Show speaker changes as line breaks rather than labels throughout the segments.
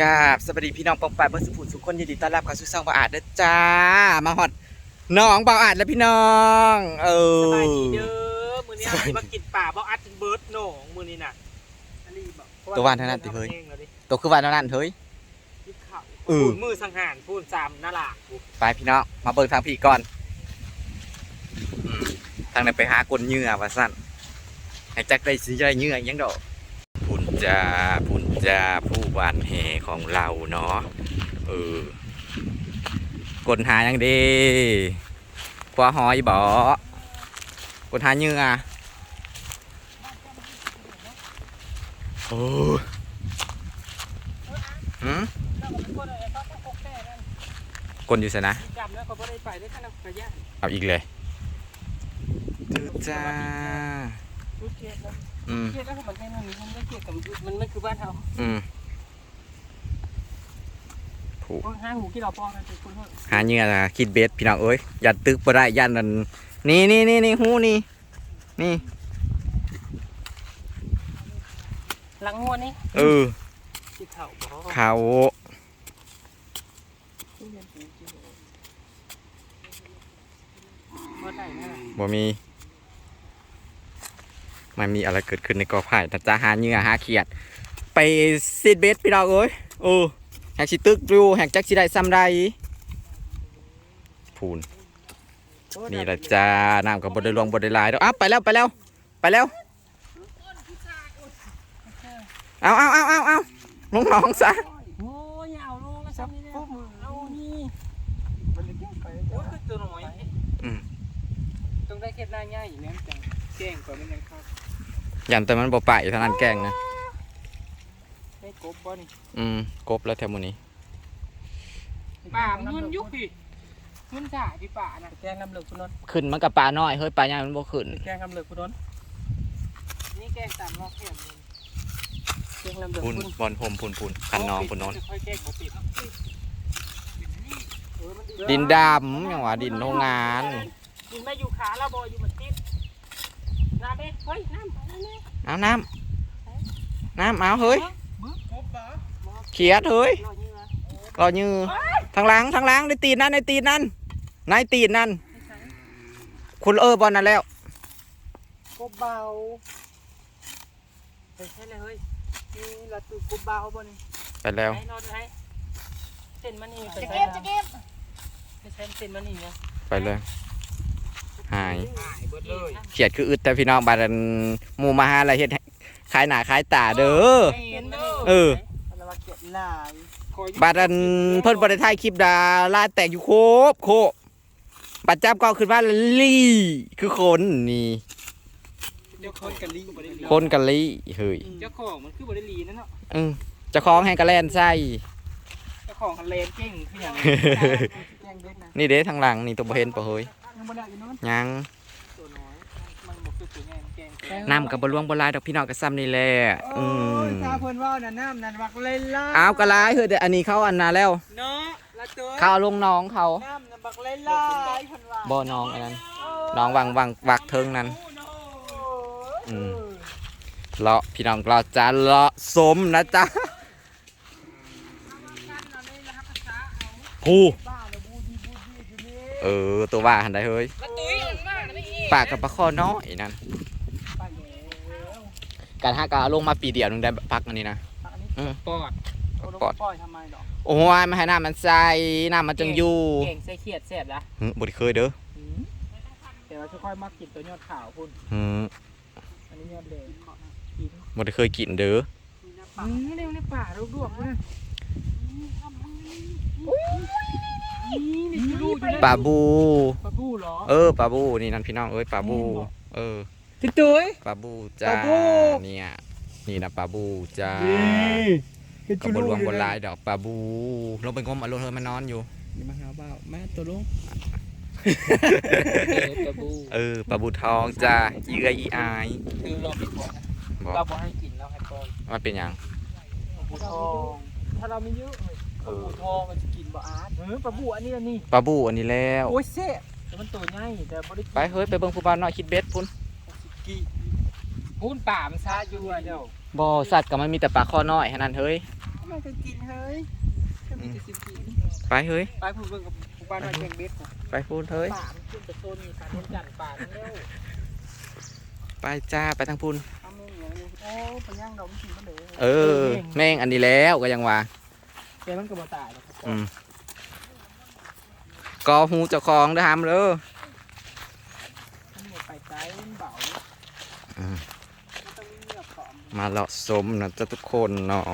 กราบสวัสดีพี่น้องปองปายเบอร์สุขุนสุขคนยินดีต้อนรับเข้าสู่ช่องบ่าวอาดนะจ้า มาฮอดน้องบ่าวอาดแล้วพี่น้อง เอ
ส
อ บา
ยดีเด้อมื้อนี้
สบายดี
มากินป่าบ่อัดถึงเบิร์ดโหน่งมื้อนี้น่ะอันนี้บอก
ตัววานเท่านั้นติเฮ้ย
ทำองแล้วดิ
ตัวคือวันนั้นเฮ้ย
ยิบข้าว
เออ
พูดมือสังหารพูดจำน่ารักกู
ไปพี่น้องมาเบิ่งทางพี่ก่อนอืมทางนั้นไปหากลเหยื่อว่าสั่นให้จักได้สิได้เหยื่ออิหยังดอกพุ่นจ้าพุ่น จ้าผู้หวานแหของเราเนาะเออกลหายังดีกว่าหอยบ่กลหาเหยื่อโอ้หืมกลอยู่ซะนะ
จำแล้วเขาบ่ได้ไปได้ขนะ
เอาอีกเลยจ้า
รู้เกลียดแล้ว
อืม
เกลียดแล้วมันแค่นั้นมันไม่เกลียดกับมันไม่คือบ้านเรา
อืมผูก
โอ้ยห้าหูที่เราป้อนกันเป็นคนเท่า
หาเหงื่อนะคิดเบสพี่น้องเอ้ยยันตึกบ่ได้ยันนั่นนี่นี่นี่นี่หูนี่ นี่
หลังงัวนี่
เออ
ที่เข่าบ่
เขา
บ่ได้นะ
บ่มี มันมีอะไรเกิดขึ้นในกอไผ่นะจ๊ะหาเหงื่อหาเขียด ไปซีดเบสพี่น้องเอ้ยเออแหกสิตึกอยู่แหกจักสิได้ซ้ำได้พูนนี่แหละจ้าน้ำกับบไดลวงบไดลายดอกอ้าวไปแล้วไปแล้วไปแล้วเอาเอาเอาเอาเอาลงหนองซะ
โอ้ยเอาลูกซับนี่เอานี่โอ้ยคือตัวน้อย
อืม
ต้องได้เข็ดหน้าง่ายอย่างนี้จังแกล้งก่อนมันยังครับ
ยันแต่มันบ่ไปเท่านั้นแกล้งนะ
ได้กบบ่นี่
อืมกบแล้วแถวหมูนี้
ป่ามันยุบพี่มันจ่าพี่ป่าน่ะแกล้งกำเลิกคุณนนท์
ขึ้นมันกับปลาน้อยเฮ้ยปลาใหญ่มันบ่ขึ้น
แกล้งกำเลิกคุณนนท์นี่แกล้งตามรอบแคบเลยแกล้งกำเลิก
พุ
คุ
น
ณ
บอลพรมพุนพุนคันน้องพุนนอน
ค่อยแกล้งบ่ปิดเออมัน
ดินดำอย่างว่าดินโรงงาน
ดินไม่อยู่ขาแล้วบ่อยู่มันติดน้ำเอ๊ะเฮ้ยน้ำน้ำนี่
เอาน้ำน้ำเอาเฮ้ย
บึ๊บกบบ่
เขียดเฮ้ย
รอนี่วะ
รอยือทางหลังทางหลังในตีนนั่นในตีนนั่นในตีนนั่นคุณเออบอลนั่นแล้ว
กบเบาเฮ้ยใช่เลยเฮ้ยนี่ละตูกบเบาบ่นี่
ไปแล้ว
ไอ้นอนไอ้เส้นมันนี่ไป
จะ
ใช้
เก็บจะเก็บ
ไปใช้เส้นมันนี่เนี่ย
ไปเลย หาย
หายเบิดเลย
เขียดคืออึดแต่พี่น้องบาดันหมู่มาหาอะไรเฮ็ดให้ขายหน้าขายตาเด้อ
เห็นเด้อ
เออ
อะไรวะเก็บลาย
บาดันเพิ่นบ่ได้ถ่ายคลิปดาลาแตกอยู่โคบโคบบัดจับก็ขึ้นมาลี่คือคนนี่
เจ้าคนกันลีบ่ได้ลี
คนกะลี่เฮ้ย
เจ้าของมันคือบ่ได้ลีนั่นเนาะ
อือเจะคล้าของให้กระแล่นใส่
เจ้าของคันเลนเก่งคือหยังแกงเด็ดนะ
นี่เด้ทางหลังนี่ตัวบ่เห็นปะเฮ้ย
ยังบ่ได้อยู่นู้น
ยัง
ตัวน้อยมันบ่คือตัวใหญ่มันแกง
น้ำกับบลวงบหลายดอกพี่น้องก็ซ้ำนี่แหละอืม
ชาเพิ่นว่าน่ะน้ำนั่นวักเล่นล่ะ
อ้าวกะลายเฮ้ยแต่อันนี้เขาอันนาแล้ว
เนาะละตัว
เขาเอาลงน้องเขา
น้ำนั่นวักเล่นล่ะเพิ่นว่า
บ่น้องอันนั้น น้องวังวังวักเทิงนั้น อืม เลาะพี่น้องเราจะเลาะสมนะจ๊ะผู้ เออ ตัวว่าหันได้เฮ้ย
ละตุ้ยมันมากนะพี่
ปากกับปลาคอน้อยนั่นการหากาลงมาปีเดียวนึงได้พักอันนี้นะ
ปอด
ปอด
ปล่อยทำไมดอก
โอ้ยมาให้น้ำมันใส่น้ำมันจังอยู่
เก่งใส่เขียดแซ่บละ
หึบ่ได้เคยเด้อ
แต่ว่าค่อยๆมากินตัวยอดขาวพุ่น
หึ
อันนี้ยอดแดง
บ่ได้เคยกินเด้อ
อืมเร็วในป่าลูกดวงนะนี่นี่คือ ลูกอยู่
ปลาบู
ปลาบูเหรอ
เออปลาบูนี่นั่นพี่น้องเอ้ยปลาบู เออ
พี่ตุ้ย
ปลาบูจ้า
ปลาบู
เนี่ยนี่นะปลาบูจ้า
เป็น
กับบนรวงบนลายดอกปลาบูลงไปงมเอาลงเธอมันนอนอยู่
นี่มาหาบ่าวแม่ตัวลุงปลาบู
เออปลาบูทองจ้าอีเอยอีอาย
คือเราไม่ก่อน
บอก
เราบอกให้กินเราให้ปล่อย
มันเป็นหยัง
ปลาบูทอง ถ้าเราไม่เยอะเลยปลาบูทองมันจะกิน บ่อาร์ตเออปลาบูอันนี้อันนี้
ปลาบูอันนี้แล้ว
โอ้ยเซ่บแต่มันตัวใหญ่แต่บ่ได้กิน
ไปเฮ้ยไปเบิ่งผู้บ่าวน้อยคิดเบ็ดพุ่น
กี่พูนป่ามันซาอยู่อะเดี๋ยว
บ่สัตว์กับมันมีแต่ปลาคอน้อยแค่นั้นเฮ้ย
มันจะกินให้ฮ้ยก็มีแต่สิบปี
ไปเฮ้ย
ไปพูดเบิ่งกับผู้บ้านน้อยแกงเบ็ดน่ะ
ไปพูดเฮ้ย
ป่ามันขึ้นแต่ต้นนี่ป่าเน้นจันทร์ป่ามันเร็ว
ไปจ้าไปทางพูน
ทำเองอย่างนี้โอ้ปัญญางดอกมันกินมันเลย
เออ แม่งอันนี้แล้วก็ยังว่า
แกมันก็บ่ตายหรอกครับ
อืม กอหูเจ้าของเด้อหามเลย
มันบ่ไปไกลมันเบา
อืม
มันต้องมีเหงือกขอม
มาเลาะสมนะจ้าทุกคนเนาะ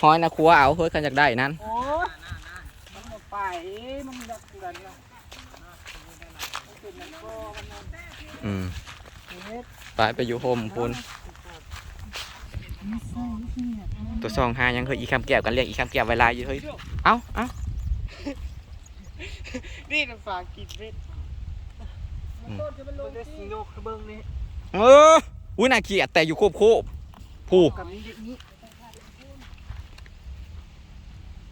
หอยนะครัวเอาเฮ้ยขันอยากได้นั้น
โอ้มันบ่ไปมันดักเดือนละมันเป็นมันก็มันนั่น
อืม
เฮ็ด
ไปไปอยู่โฮมพูนตัวซองหายังเคยอีคำแก้วกันเรียกอีคำแก้วเวลาอยู่เฮ้ย เอ้าเอ้า
นี่น้ำฝากินเบ็ดมันต้นจะมันลงที่สีโยกเบิ่งนี่
เอออุ้ยน่าเกลียดแต่อยู่โคบโคบผู้
กับนี้เด็กนี้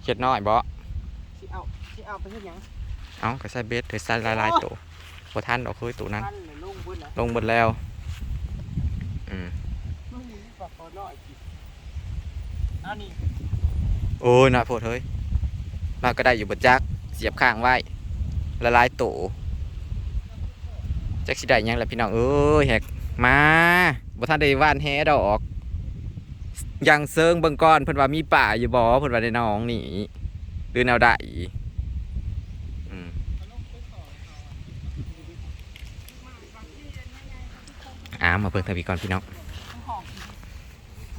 เข็ดน้อยบ่
สิเอาสิเอาไปเฮ็ดหยัง
เอ้าก็ใส่เบสเธอใส่ลายลายๆตัวพอท่านเอาเคยตัวนั้น
พันเลยลงเบิ่นน่ะ
ลงหมดแล้วอืม
มันมีปลาคอน้อยกินอันนี้
โอ้ยน่าโพดเฮ้ยเราก็ได้อยู่บนจัก เสียบข้างไว้ ละลายโตจักสิได้ยังล่ะพี่น้องเอ้ยแหกมาบ่ทันได้ว่านแฮดอกยังเซิงเบิ่งก่อนเพิ่นว่ามีป่าอยู่บ่เพิ่นว่าได้น้องนี่หรือแนวใดอ่ามาเบิ่งทางพี่ก่อนพี่น้อง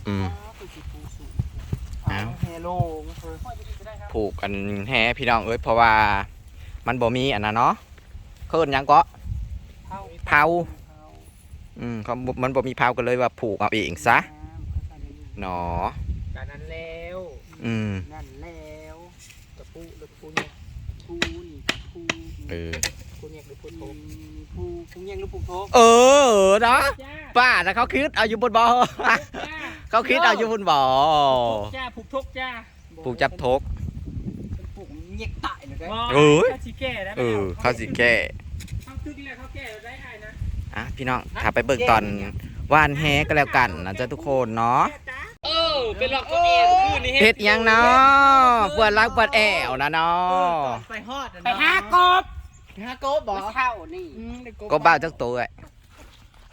อืม
อ้าว
เฮโลเพิ่นค่อยจะได้ครับ
ผูกกันแฮพี่น้องเอ้ยเพราะว่ามันบ่มีอันนั้นเนาะเคินหยังก็
เผา
เผาอืมเขาบ่มันบ่มีเผากันเลยว่าผูกเอาเองซะหนอ
การนั้นแล้ว
อืม
นั่นแล้วตะปูหรือปูเนี่ยปูนี่ปู
เออ
ปูเนี่ยหรือปูโท ปูปูเนี่ยหรือปูโท
เออเนาะ
จ้า
ป้านะเขาคิดเอาอยู่บนบ่อเขาคิดเอาอยู่บนบ่อ
จ้าผูกทกจ้า
ผูกจับทก
เป็นผูกเงียกตายเลยได้
เอ้ย
เขาสิแก้ได้
เออเขาสิแก้
เขาตึกแล้วเขาแก้ได้ไอ้นะ
อะพี่น้องถ้าไปเบิกตอนว่านแฮก็แล้วกันนะจ๊ะทุกคนเนาะ
เออเป็นหลอกตัวเองคืนนี้
เฮ็ดหยังเนาะปวดรักปวดแอวนะเนาะ
ไปฮอดไปหากบ หากบบ่เท่านี่
ก็บ้าจักตัวเอ้ย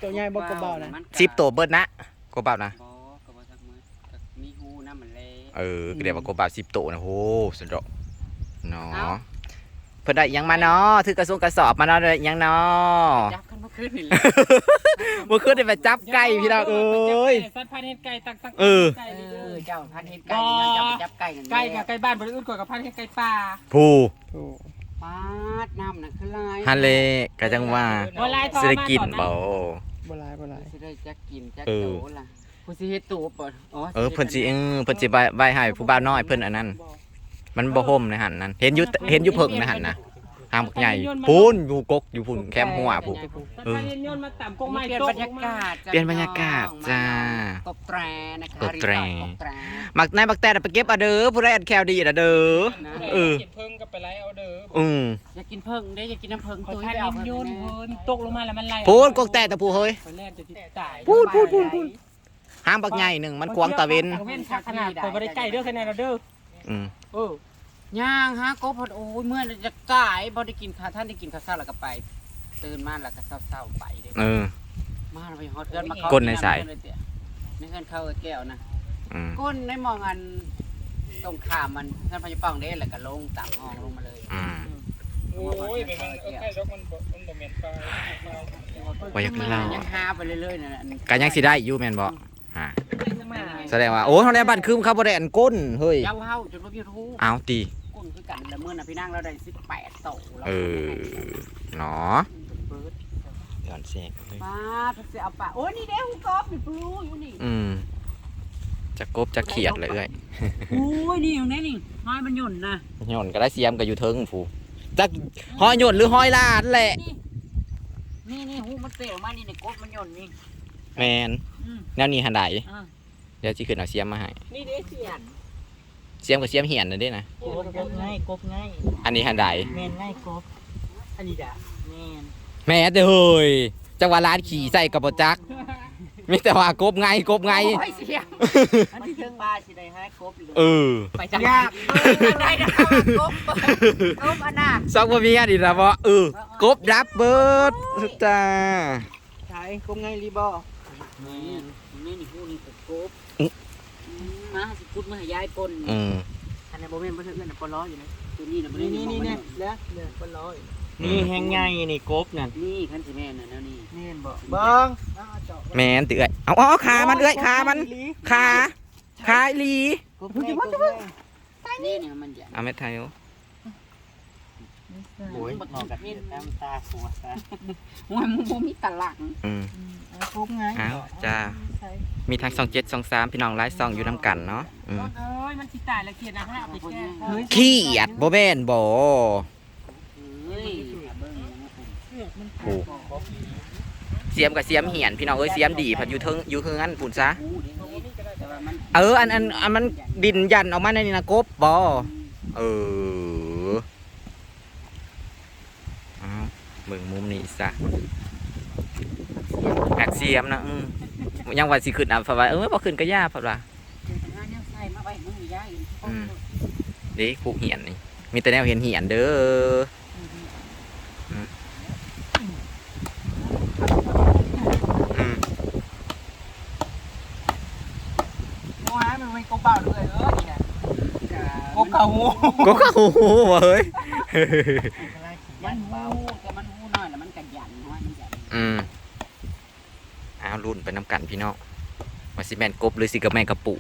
ตัวใหญ่บ่กบเบานะ
สิบตัวเบิดนะก็บ้านะ
บ่ก็บ่จักมือก็มีหูน้ำมันแล
เออก็เดี๋ยวว่ากบาสิบโตนะโหสุดยอดเนาะเพิ่นได้หยังมาเนาะถือกระสงกระสอบมาเนาะได้หยังเนาะ
จับกันเมื่อคืนนี่แหละ
เมื่อคืนได้ไปจับไก่พี่น้องเอ้ย
สัตว์พันธุ์เฮ็ดไก่ตักตัก
เออ
ไก่
เอ
เด้
อ
อ
เจ้าพันเฮ็ดไก่นะเจ้าไปจับไก่นั่นแหละ
ไก่กับไก่บ้านบ่ได้อื่นกว่ากับพันธุ์เฮ็ดไก่ป่า
ผู้
ปาดน้ำน่ะคือลาย
ฮันเลกะจังว่า
บ่ลายทอ
สิได้
มา
กิน
ตอ
บ่
บ่ลายบ่ลาย
สิได้จักกินจัก
เอ
โต
อ
ล่ะผู้สิเฮ็ดตูบ่อ๋อ
เออเพิ่นสิเออเพิ่นสิใบใบให้ผู้บ่าวน้อยเพิ่นอันนั้น มันบ่ห่มในหั่นนั้น เห็นอยู่เห็นอยู่เพิ่งในหั่นนะ หางบักใหญ่พูนอยู่กกอยู่พุ่นแคมหัวผู้
เออโยนมาต่ำกงไม้
เปลี่ยน
ตก
บรรยากาศจ้ะ
เปลี่ยนบรรยากาศจ้า
กบแตรนะคะ
กบแตร
รีสอร์ทกบแตร
มักนายบักแต่ไปเก็บเอาเด้อผู้ใดอันแคลดีน่ะเด้อ
นะ
เออ
กินเพิ่งก็ไปไล่เอาเด้อ
อืม
อยากกินเพิ่งเด้อยากกินน้ำเพิ่ง
ขอ
ตุ้ย
ทาน
ไปเอา
เล่น
เพิ่ง
โยน
แน่
เพิ่นตกลงมาแล้วมันไล่
พูนกกแต่ตะผู้เฮ้ย
ไปแล่นจะติดตาย
พูดพูดพูดพูดหางบักใหญ่หนึ่งมันกวางตะเวน
เว้นคักขนาดคนบ่ได้ใกล้เด้อคะแนนเราเด้อ
อืม
เออ ย่าง
ฮะกบพอดโอ้ยเมื่อจะกายบ่ได้กินข้าวท่านได้กินข้าวเช้าแล้วก็ไป ตื่นมาแล้วก็เศร้าๆไปเด้
เออ
มาไปฮอดเกินมาเขา
ก้นในสาย
ในเงินเข้าแก้วนะ
อืม
ก้นในมองอันตรงขามมันเงินพญาป้องเด้แล้วก็ลงต่างห้องลงมาเลย
อืม
โอ้ยเป็นมันใกล้ดอกมันบ่มันบ่แม่นปลา
บ่อยากเล่า
ยังหาไปเรื่อยๆนั่นแหละ
ก็ยังสิได้อยู่แม่นบ่ ฮะแสดงว่าโอ้เฮาได้บ้านคืมเขาบ่ได้อันก้นเฮ้ย
เจ้าเฮาจนรู้ยูทูบ
เอาตี
ก้นคือกันแล้วเมื่อน่ะพี่นั่งเราได้18โตแล้ว
เออเนาะ
เบิด
ย้อนเสียงเลย
ป้าทุกสิเอาปะโอ้ยนี่เด้หูกอบนี่ปลูอยู่นี่
อืมจะกบจะเขียดเลยเอ้ย
โอ้ยนี่อยู่ไหนนี่ห้อยมันหยุ่นนะ
โยนก็ได้เสียมก็อยู่เทิงผู้จักห้อยโยนหรือห้อยลาดแหละ
นี่นี่หูมันเปรี้ยวมานี่ในกบมันหยุ่นนี่
แมน
อืม
แนวนี้หันใด
อ่า
เดี๋ยวสิขึ้นเอาเสียมมาให้
นี่เด้เสียน
เสียมกับเสียมเหียนนั่นเด้นะ
กบกบง่ายกบง่าย
อันนี้หันใด
แม่นง่ายกบอันนี้ด่ะแม่น
แม่แต่เฮ้ยจังหวะร้านขี่ใส่กับบจักมีแต่ว่ากบไงกบไง
โอ้ยเสียอันที่ถึงปลาสิได้ให้ครบอยู่
เออ
ไปจังยากได้นะครบครบอันน่ะ
ซอกบ่มีอันนี้นะบ่เออกบดับเบิดจ้า
ใช่กงไงรีบอ
นี่นี่นี่ฮู้นี่ก็ครบ
อื้อ
มาสิกุดมาให้ยายปน
อืม
อันนี้โบเมนบ่ถึงเงินปล้ออยู่นะ
ตัวนี้นะ
นี่นี่
นี่
นี่
นี่
เนี่ยแล้วเนี่ยปล้อ
นี่แห้งไงนี่กบนั่น
นี่คันสิแม่นน่ะแนวนี้
นี่เห็นบ่เบิ้ง
แม่นติเอ้ยเอาเอาขามันเอ้ยขามันขาขาอีหลี
ครบแม่ครบแม่นี่เนี่ยมันใหญ่
เอาเม็ดไทยเอา
โอ้ยมองกับน้ำตาหัวซะ
มันบ่มีตะลัง
อืม
กงไง
เอาจ้ามีทั้งสองเจ็ดสองสามพี่น้องไลฟ์ซองอยู่น้ำกันเนาะอืม
เอ้ย มันสิตายแล้วเกียดนะฮะเอาไปแก้เฮ้ย
ขี้อัดบ่แม่นบ่
เฮ้ยเบิ่งนะคุณ
โอ้เสียมกับเสียมเหียนพี่น้องเอ้ยเสียมดีผัดอยู่เทิงอยู่เฮือนปุ่นซะ
ฮู้ดิแต่ว่ามัน
เอออันอันอันมันดินยันออกมาในนี่นะกบบ่เออเอา เบิ่งมุมนี้ซะแอกเสียมนะอืมยังว่าสิขึ้นอะเพราะว่าเออบ่ขึ้นก็ยากเพราะว่า
หาแนวใส่มาไว้มึงอย่าอีก
อืมเด็กผูกเหียนนี่มีแต่แนวเห็นเหียนเด้ออืมอืม
โอ้ยมันไม่กบเปล่าด้วยเออนี่นะกบเก่าหู
ก็เข้าหูว่ะเฮ้ย
มันฮู้แต่มันฮู้น้อยแล้วมันก็ยันน้ อยมันยัน
อืมเอารุ่นไปน้ำกันพี่น้องว่าสิแม่นกบหรือสิกับแม่นกระปู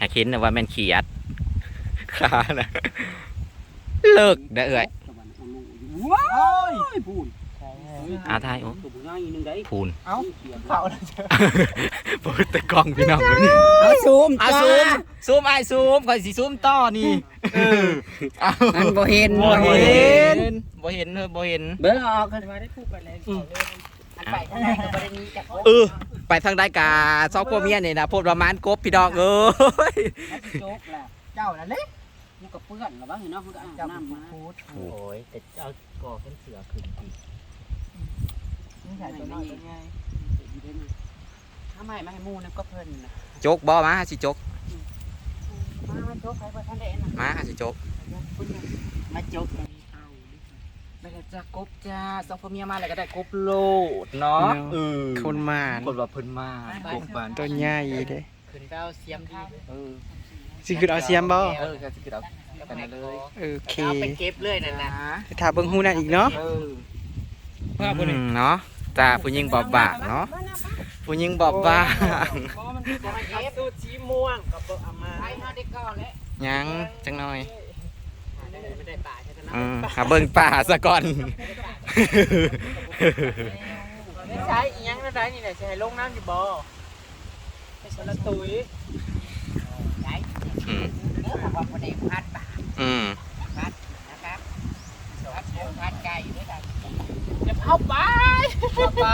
หากเห็นนะว่าแม่นเขียดขานะเลิกได้อเอ่ย
แต่ว่ามันฮู้ว้ายพูน
อาทายโอ้
ตัวผู้น้อยอีนึงได้
พูน
เอ้า
เขียน
เข่าเลยเจอ
เปิดแต่กล้องพี่น้องดูนี่
เอาซูม
อาซูมซูมไอายซูมคอยสิซูมต่อนี่เออเอา
มันบ่เห็น
บ่เห็น บ่เห็นเออบ่เห็น
เบิ่งออกกัน
มาได้พูดไปเลย
อันไปทางไหนก็บ่ได้หนี้จาก
เออ ไปทางใดกาซอกพวกเมียนี่นะพูดประมาณกบพี่น้องเอ้ย
โจ๊กแหละ
เจ้านั่นเลย
มันก็เปื้อนแล้วบ้างเนาะมันก็อาบ
เจ้า
น้ำมา
พูด
โอ้ยแต่เอาก่อขึ้นเสือขึ้นอีก
นี่ใส่ตัวน้อยตัวใหญ่
ทำไมไม่ให้หมูนั่นก็เพิ่นนะ
จกบ่มาหาสิจก
มามาโจ๊กใครบ่ทันได้นะ
มาหาสิจก
มาโจ๊กไม่ได้ จ้ากบจ้าสองพ่อเมียมาแล้วก็ได้กบโลด
เนาะเออ
คนมา
คนว่าเพิ่นมา
กบบ้าน
ตัวใหญ่เด้
ขึ้นไปเอาเสียมดี
เออ
สิคือเอาเสียมบ่
เออก็สิคือเอากันเลย
โอเค
เอาไปเก็บเลยนั่นนะ
จะถ้าเบิ่งฮู้นั่นอีกเนาะ
เอออืมเนาะจ้าผู้หญิงบอบบางเนาะผู้หญิงบอบบาง
เพราะมันคือตัวให้สูตรสีม่วงกับตัวอามา
ไปมาได้ก่อนแล้ว
ยังจังหน่อย
ไม่ได้ป่าใช่ไหม
อืมหาเบิ่งป่าซะก่อน
ไม่ใช่อีหยังนั่นได้นี่แหละจะให้ลงน้ำอยู่บ่ให้สละตุย
ได้
อืม
เนื้อของคนเอกพัดป่า
อืม
พัดนะครับพัดหมูพัดไก่ด้วยกัน
อย่าเอาไปเอาไป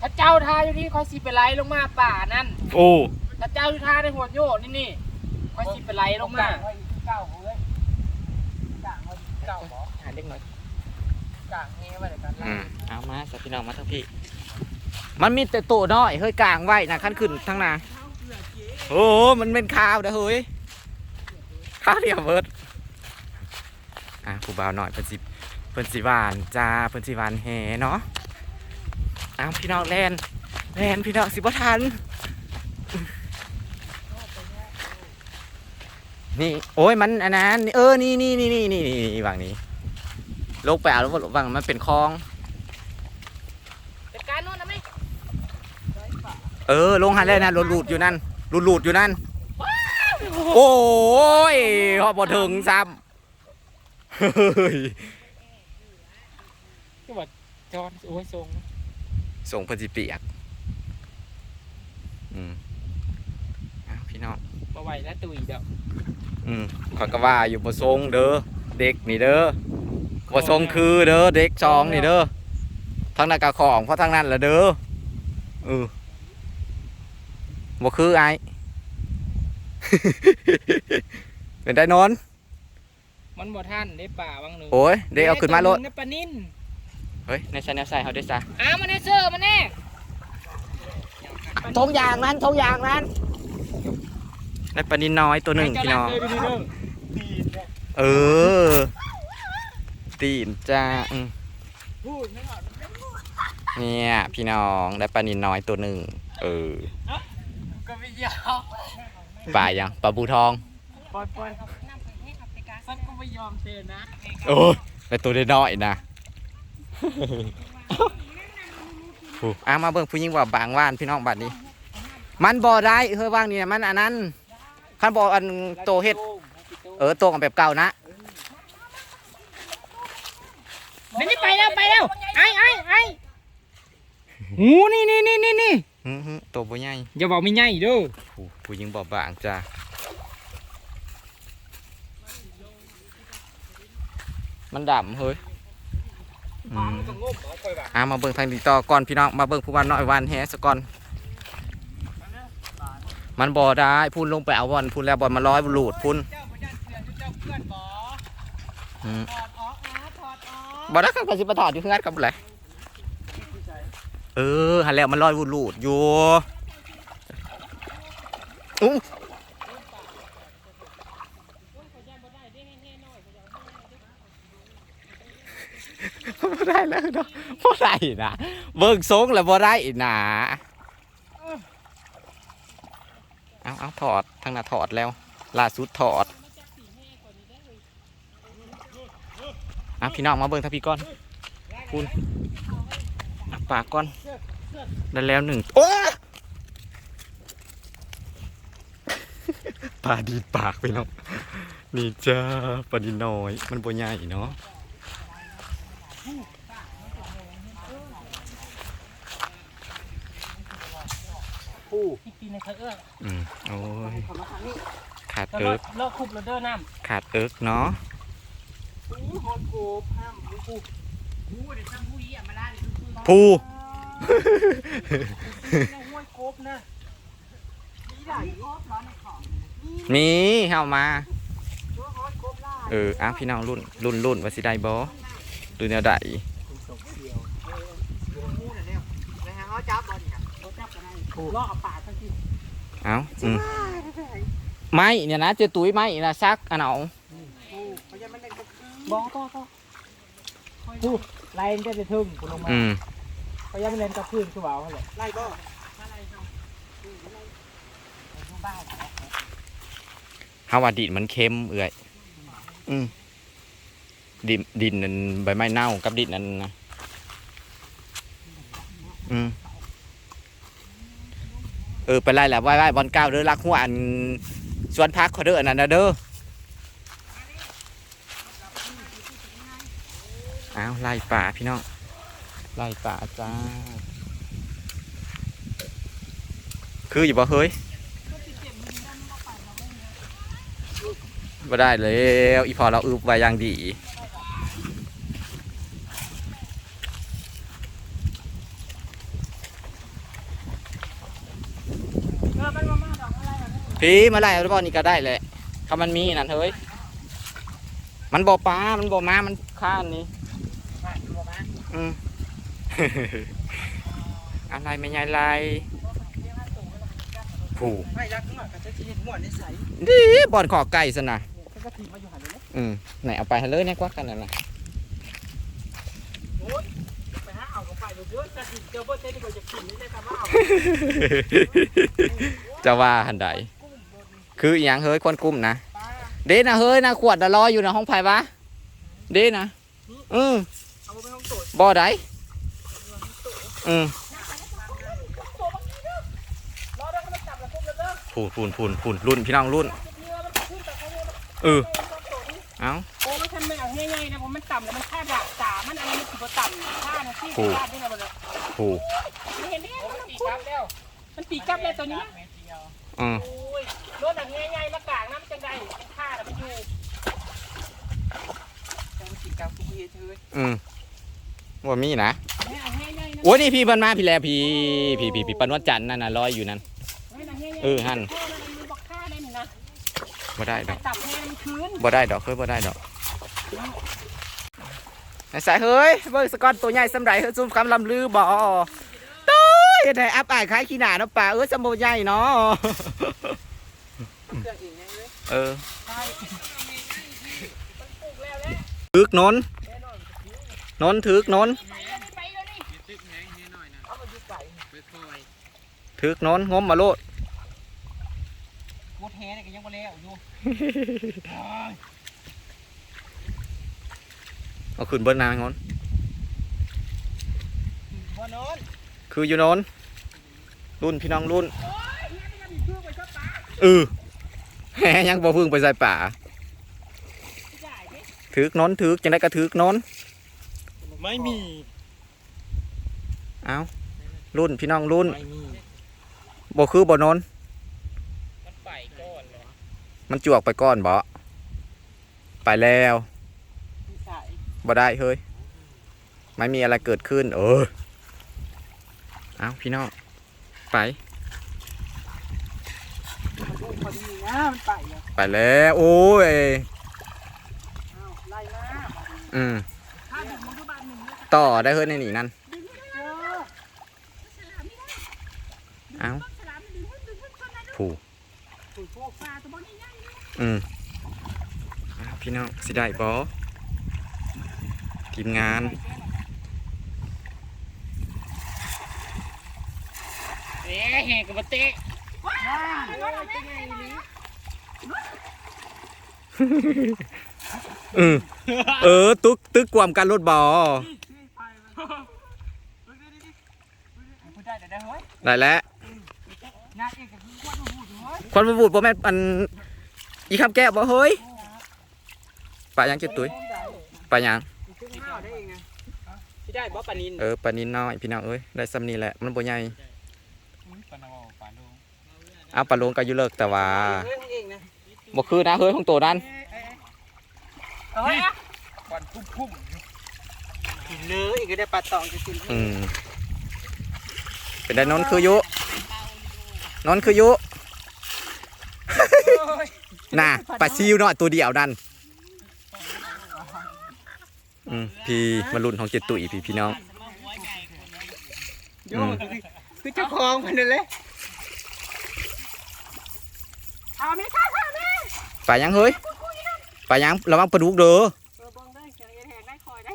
ถ้าเจ้าทาอยู่นี่คอยสิไปไล่ลงมาป่านั่น
โอ้
ถ้าเจ้าอยู่ทาในหัวโยดนี่นี่คอยสิไปไล่ลงมา
เก้าเฮ้ย
กลาง เก่าบ่
หาเล็กน้อย
กลางนี้ไว้เลยกัน
อืมเอามาสักพี่น้องมาทั้งพี่ มันมีแต่โตน้อยเฮ้ยกลางไว้นะขั้นขึ้นทั้งหนาโอ้มันเป็นข้าวเด้อเฮ้ยข้าวเดียวเบิดอะผู้บ่าวหน่อยเพิ่นสิเพิ่นสิหวานจ้าเพิ่นสิหวานแหเนาะเอาพี่น้องแลนแลนพี่น้องสิบ่ทัน นี่โอ้ยมันอันนั้นเออนี่นี่นี่นี่นี่นี่วางนี้ลงไปเอาแล้วบ่วางมันเป็นคลอง
จัดการนู่นนะมั้ย
เออลงหันเลยนะหลุดหลุดอยู่นั่นหลุดหลุดอยู่นั่น โอ้ยพอพอถึงซ้ำเฮ้ย
จอนโอ้ยทรง
ส่งพันสิเปียกอืมเอาพี่น้อง
มาไหวแล้วตุยเด้อ
อืมขอยก็ว่าอยู่บ่ทรงเด้อเด็กนี่เด้อบ่ทรงคือเด้อเด็กจองนี่เด้อทางนั้นก็ของเพราะทางนั้นละเด้อเออบ่คือไอเป็นได้นอน
มันบ่ทันได้ป่าบางหนึ่ง
โอ้ยเด็กเอาขึ้นมาโลด
ปลานิ่น
เฮ้ยในใส่แนวใส่เขาด้วยจ้ะ
อ้าวมาแน่เสื้อมาแน่
ทงยางนั้นทงยางนั้น ได้ปลานินน้อยตัวหนึ่งพี่น้อง เออ ตีนจ้าอืมเนี่ย พี่น้องได้ปลานินน้อยตัวหนึ่ง เออ
ก็ไม่ยอม
ปลายังปลาบูทอง
ปล่อยปล่อยสักก็ไม่ยอมเทนะ
โอ้ยเป็นตัวน้อยๆนะผู้อะมาเบิ่งผู้หญิงว่าบางว่านพี่น้องบัดนี้ มันบ่ได้เฮ้ยว่างนี่นะมันอันนั้น คันบ่อันโตเฮ็ดเออโตกันแบบเก่านะ
ไม่ได้ไปแล้วไปแล้วไอ้ไอ้ไอ้หูนี่นี่นี่นี่นี่
ฮึฮึโตบ่ใหญ่
อย่าบอกไม่ใหญ่เด้อ
ผู้ผู้หญิงบ่บางจ้ามันดำเฮ้ยอืมอะมาเบิ่งทางนี้ต่อก่อนพี่น้องมาเบิ่งผู้วันน้อยวันแฮซะก่อน มันบ่อได้พูนลงไปเอาบอลพูนแล้วบอลมาร้อยบุดพูน
บอ่อนบอ
อืม
ถอดออกนะถอดออก
บ่ได้ครับก็สิมาถอดอยู่เพื่อนกับอะไรเออหันแล้วมันลอยบุรูดอยู่อู้บ่ได้แล้วเนาะบ่ได้นะเบิ่งทรงแล้วบ่ได้นะ เอาเอาถอดทางหน้าถอดแล้วล่าสุดถอดอะพี่น้องมาเบิ่งทางพี่ก่อนคุณปากก่อนได้แล้วหนึ่งโอ้ปลาดีปากไปเนาะนี่จ้าปลาดีน้อย มันบ่ใหญ่เนาะ
อีกปีนึงเธอเอื้อ
อืมโอ้ยขาด
แล้ว
เอิก
เลิกคุบแล้วเด้อน้
ขาดเอิกเนาะำ
หูฮอนโกบห้ามหูหูหูเดี๋ยวทำหูยี่มาล่าดิคือ
ผู้
ห้วยโกบนะนี่ได้โกบร้อนในของ
มีเข้ามา
ตัวฮอนโกบล่า
เอออะพี่น้องรุ่นรุ่นรุ่นว่าสิได้บ่ดูแนวใด
หูน่ะเนี่ยนะฮะเขาจับบอลเนี่ยเขาจับกันได้ ล่อกับป่าทั้งที่
เอ้าอืมไม่เนี่ยนะเจอตุ้ยไม่นะซักอันเอา
เขาจะไม่เล่นกับบ้องต่อต่อหูไล่จะจะถึงคุณลงมา
อืม
เขายังไม่เล่นกับพื้นคือเบาเขาเลยไล่บ่
เฮาว่าดินมันเค็มเอื่อย อืมดินดินนั่นใบไม้เน่ากับดินนั่นนะอืม เออไปไล่แหละไหว้ไหว้บอลเก้าเด้อรักหัวอันสวนพักเขาเด้ออันนั้นนะเด้ออ้าวไล่ป่าพี่น้องไล่ป่าจ้า คืออยู่บ่เฮ้ยบ่ได้แล้วอีพอเราอึบไว้อย่างดี
เออมันมามาดอกอะไรแบบนี้
พี่มาไล่เอาบอลนี่ก็ได้แหละถ้ามันมีนั่นเฮ้ยมันบ่ปลา มันบ่มามันข้านนี่
มาดูมา
อืมอะไรไม่ใหญ่ไรผู้
ไม่รักมากก็จะกินหมวดในใส
ดีบอลขอไก่สนะ
ก็กระถิ่นมาอยู่หันเลย
อืมไหนเอาไปให้เลยเนี่ยกว่ากันนั่นน่ะ
โอ้ยไปหาเอาเข้าไปเยอะกระถิ่นเจ้าเบิ้ลเต้ที่เราจะกินนี่ได้ทำว่าเอา
จะว่าหันใด คืออหย่างเฮ้ยคนกลุ่มนะ
ปลา
เด้นะเฮ้ยนะขวดละลอยอยู่ในห้องไผ่ปะเด้นะอืม
เอาไปห้องโตด
บ่ได้อืม
รอเด้อก็มาจับแล้วพุ่มแล้วเด้อ
พูนพูนพูนพูนรุ่นพี่น้องรุ่น
เรือมันขึ้นแต่เขาเรือมัน
เออ
ต้องโตนี่
เอ้า
โอ้มันทำเป็นอย่างง่ายๆนะผมมันต่ำแล้วมันค่าดาบจ่ามันอันนี้มันถือว่าต่ำค่านะที่ค่าที่เราเลย
ผู
เห็นไหมมันตีกลับแล้วมันตีกลับแล้วตัวนี้
อืม
โอ้ย รถหนังง่ายๆมากลางน้ำจังไดค่าน่ะมันอยู่จังตีกลับกูเฮ็ดเฮ้ย
อืมว่ามีนะ
แม่เอาง่ายๆนะ
โอ้ยนี่พี่บันมาพี่แลพี่พี่พี่พี่ปานวัดจันทร์นั่นน่ะลอยอยู่นั่น
แม่หนังง่ายๆ
เออหั่น
พ่อมันมีบอกค่าได้นี่นะ
บ่ได้ด
ไป
อก
ต่ำแม่มันคืน
บ่ได้ดอกเคยบ่ได้ดอกไอ้สายเฮ้ยเบิ่งสกอนตัวใหญ่สำไรเฮ้ยซุ่มคำลำลือบ่ตู้ยเฮ็ดให้อับอายคล้ายขี้หน้าเนาะป่าเอ้ยสมบูรณ์ใหญ่เนาะ
เครื่องอีกยัง เลย
เออถึกนนนนถึกนนถึกนนงมมาโลด
โคตรแท้เนี่ยก็ยังบ่แล้วอยู่
เอาขึ้นเบิ้ลนางนน
บ่นอน
คืออยู่นนรุ่นพี่น้องรุ่นเออ แหมยังบ่พึ่งไปใส่ป่าถึกนนถึกจังได้กระถึกนน
ไม่มี
เอารุ่นพี่น้องรุ่น
ไม่มี
บ่คือบ่นน
มันไปก่อนเลย
มันจวกไปก่อนบ่ไปแล้ว
พี่สาย
บ่ได้เฮ้ยไม่มีอะไรเกิดขึ้น เออเอาพี่น้องไป
มันลูกพ อดีนะมันไปอะ
ไปแล้วโอ้ย
อ้าวไล่มา
อืม
ถ้าดึงมันก็บานหนึ่งนะ
ต่อได้เฮ้ยในนี่นั่น
เจอ
เอาผูก
ถูกพวกปลาตัวนี้ง่าย
อืมเอาพี่น้องสิได้บอทีมงาน
เอ๊ะแหกกับเตะ ว้าวเป็นไงนี่
อืมเออ ตึกตึกความการรถบอ
พูดได้แต่ได้เฮ้ย
ได้แล้ว
งานเองก็คือควันหูดเฮ้ย
ควันบูดบ่แม่นอันอีคำแก้วบ่เฮ้ยปลายังเจ็ดตุ้ยปลายัง
ขึ้นข้าวได้เองนะที่ได้บ่ปานิน
เออปลานินน้อยพี่น้องเอ้ยได้ซ้ำนี่แหละมันบ่ใหญ่
ปานาวปาลู
เอาปลาโลงก็อยู่เลิกแต่ว่า
เฮ้ยเองนะ
บ่คือนะเฮ้ยของตัวนั้น
เฮ้ยควันพุ่มพุ่มกินเลยก็ได้ปลาตองจะกิน
อืมเป็นได้นนคือยุนนคือยุน่ะปลาซิวเนาะตัวเดียวนั่นอืมพี่มารุ่นของเจ็ดตุยพี่พี่น้อง
โยคือเจ้าของมันเลยเอาไม่ค่ะค่ะแม่
ปลายังเฮ้ยปลายังระวังปลาดุกเด้อ
เออบังได้เสียงแหกได้คอยได้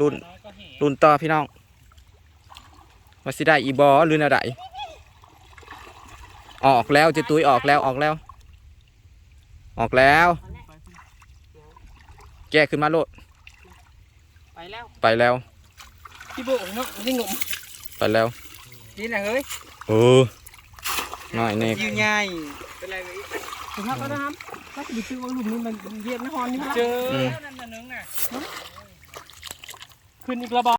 รุ่นรุ่นต่อพี่น้องว่าสิได้อีบอหรืออะไรออกแล้วเจ็ดตุยออกแล้วออกแล้ว ออกแล้วแก้ขึ้นมาโลด
ไปแล้ว
ไปแล้ว
พี่โบเนาะนี่งม
ไปแล้ว
นี่นะเฮ้ย
เออน้อยเน่
ยืนใหญ่เป็นไรเลยถึงครับก็นะครับถ้าจะไปซื้อว่าหลุมนี้มันเย็นนะฮอนนี่เจอนั่นน่ะนึงน่ะขึ้นอีกระบอก